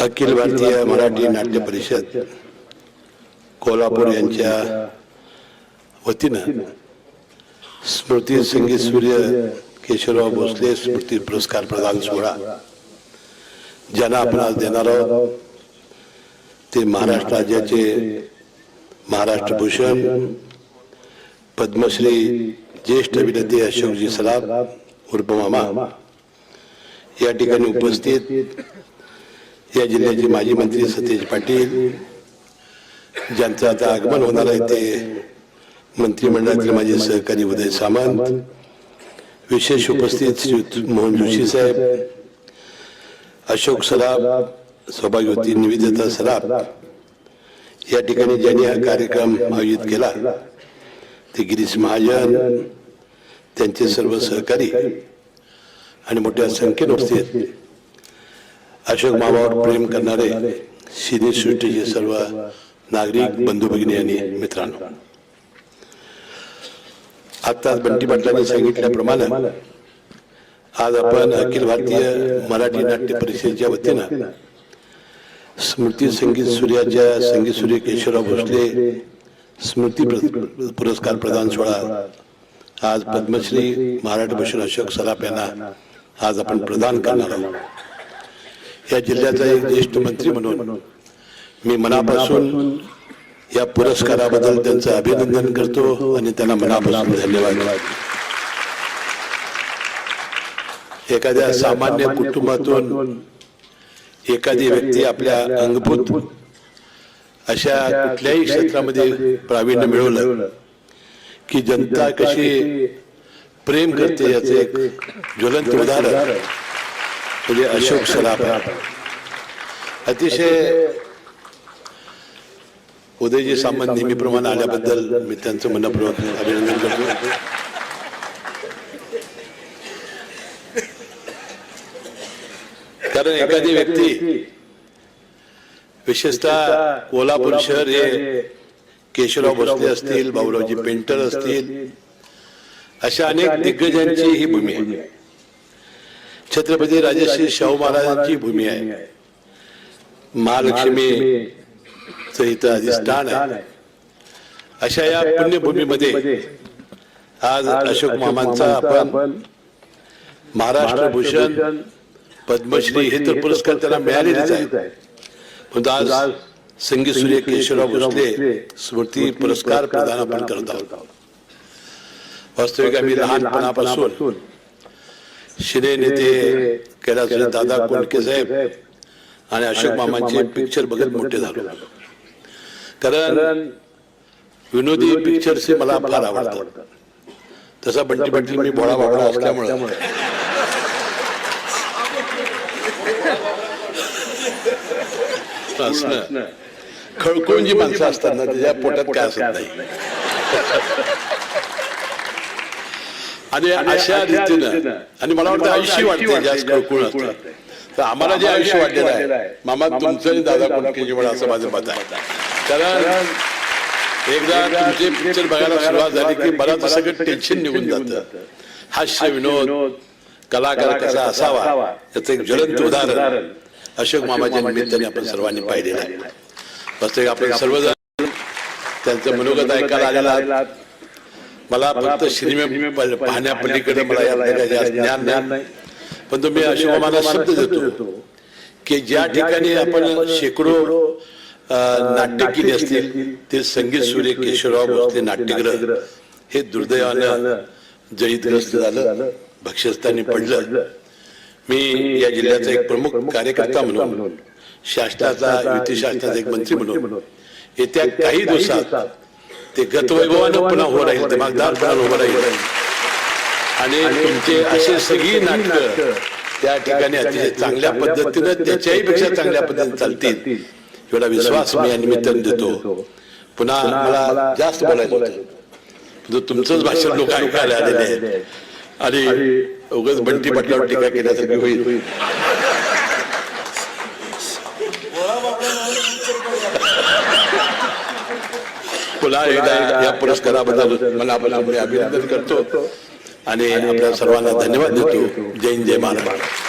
अखिल भारतीय मराठी नाट्य परिषद कोल्हापूर यांच्या वतीनं स्मृती संगीत सूर्य केशवराव भोसले स्मृती पुरस्कार प्रदान सोहळा. ज्यांना आपण आज देणार आहोत ते महाराष्ट्र राज्याचे महाराष्ट्र भूषण पद्मश्री ज्येष्ठ अभिनेते अशोकजी सराफ उर्फ मामा. या ठिकाणी उपस्थित या जिल्ह्याचे माजी मंत्री सतेज पाटील ज्यांचं आता आगमन होणार आहे ते मंत्रिमंडळातील माझे सहकारी उदय सामंत विशेष उपस्थित श्री मोहन जोशी साहेब अशोक सराफ सौभाग्यवती निवेदिता सराफ या ठिकाणी ज्यांनी हा कार्यक्रम आयोजित केला ते गिरीश महाजन त्यांचे सर्व सहकारी आणि मोठ्या संख्येने उपस्थित अशोक मामावर प्रेम करणारे सिने सृष्टीचे सर्व नागरिक बंधू भगिनी आणि मित्रांनो. आत्ताच बंटी पाटलांनी सांगितल्याप्रमाणे आज आपण अखिल भारतीय मराठी नाट्य परिषदेच्या वतीनं स्मृती संगीत सूर्याच्या संगीत सूर्य केशवराव भोसले स्मृती प्र- पुरस्कार प्रदान सोहळा. आज पद्मश्री महाराष्ट्र भूषण अशोक सराफ यांना आज आपण प्रदान करणार आहोत. या जिल्ह्याचा एक ज्येष्ठ मंत्री म्हणून मी मनापासून या पुरस्काराबद्दल त्यांचं अभिनंदन करतो आणि त्यांना मनापासून धन्यवाद. एखाद्या सामान्य कुटुंबातून एखादी व्यक्ती आपल्या अंगभूत अशा कुठल्याही क्षेत्रामध्ये प्रावीण्य मिळवलं की जनता कशी प्रेम करते याचे एक ज्वलंत उदाहरण. म्हणजे अशोक सराफ. अतिशय उदयजी सामंत नेहमीप्रमाणे आल्याबद्दल मी त्यांचं मनपूर्वक अभिनंदन करतो कारण एखादी व्यक्ती विशेषतः कोल्हापूर शहर हे केशवराव भोसले असतील भाऊरावजी पेंटर असतील अशा अनेक दिग्गजांची ही भूमी आहे छत्रपती राजश्री शाहू महाराजांची भूमी आहे. महालक्ष्मी इथं अधिष्ठान आहे. अशा या पुण्यभूमीमध्ये आज अशोक मामांचा आपण महाराष्ट्र भूषण पद्मश्री हे तर पुरस्कार त्यांना मिळालेलेच आहे परंतु आज संगीत सूर्य केशवराव भोसले स्मृती पुरस्कार प्रदान आपण करत आहोत. वास्तविक आम्ही लहानपणापासून शिरे नेते कैलास दादा कोंडके साहेब आणि अशोक मामांचे पिक्चर बघत मोठे झालो. कारण विनोदी पिक्चर्स मला फार आवडतात. तसा बंटी पाटील मी भोळा भावडा असल्यामुळं. असणं. खळखळून जी माणसं असतात ना त्याच्या पोटात काय असत नाही. आणि अशा रीतीनं आणि मला वाटतं आयुष्य वाटते जास्त असतं तर आम्हाला जे आयुष्य वाटलेलं आहे मामा तुमचं आणि दादा कोणकेजी मला असं माझं मत आहे. कारण एकदा तुमचे पिक्चर बघायला सुरुवात झाली की मला तर सगळं टेन्शन निघून जातं. हास्य विनोद कलाकार कसा असावा याचं एक ज्वलंत उदाहरण. अशोक मामाच्या निमित्ताने आपण सर्वांनी पाहिलेलं आहे. वास्तविक आपण सर्वजण त्यांचं मनोगत ऐकायला आलेला आहात. मला फक्त सिनेमे पाहण्यापलीकडे मला यातलं काही ज्ञान नाही. पण तुम्ही अशोक मामाला शब्द देतो की ज्या ठिकाणी आपण शेकडो नाट्य केली असतील ते संगीत सूर्य केशवराव भोसले नाट्यगृह हे दुर्दैवानं जळीतग्रस्त झालं. भक्ष्यस्थानी पडलं. मी या जिल्ह्याचा एक प्रमुख कार्यकर्ता म्हणून शासनाचा युती शासनाचा एक मंत्री म्हणून येत्या काही दिवसात ते गतवैभवानं पुन्हा उभं राहील दिमागदारपणानं उभं राहील आणि तुमचे असे सगळी नाटकं त्या ठिकाणी अतिशय चांगल्या पद्धतीनं त्याच्याही पेक्षा चांगल्या पद्धतीने चालतील. एवढा विश्वास मी या निमित्ताने देतो. पुन्हा मला जास्त बोलायचं तुमचंच भाषण लोक ऐकायला आलेले आहेत. आणि उगाच बंटी पाटलावर टीका केल्यासारखी होईल. पुन्हा एकदा या पुरस्काराबद्दल मला आपण अभिनंदन करतो. आणि आपल्या सर्वांना धन्यवाद देतो. जय हिंद जय महाराष्ट्र.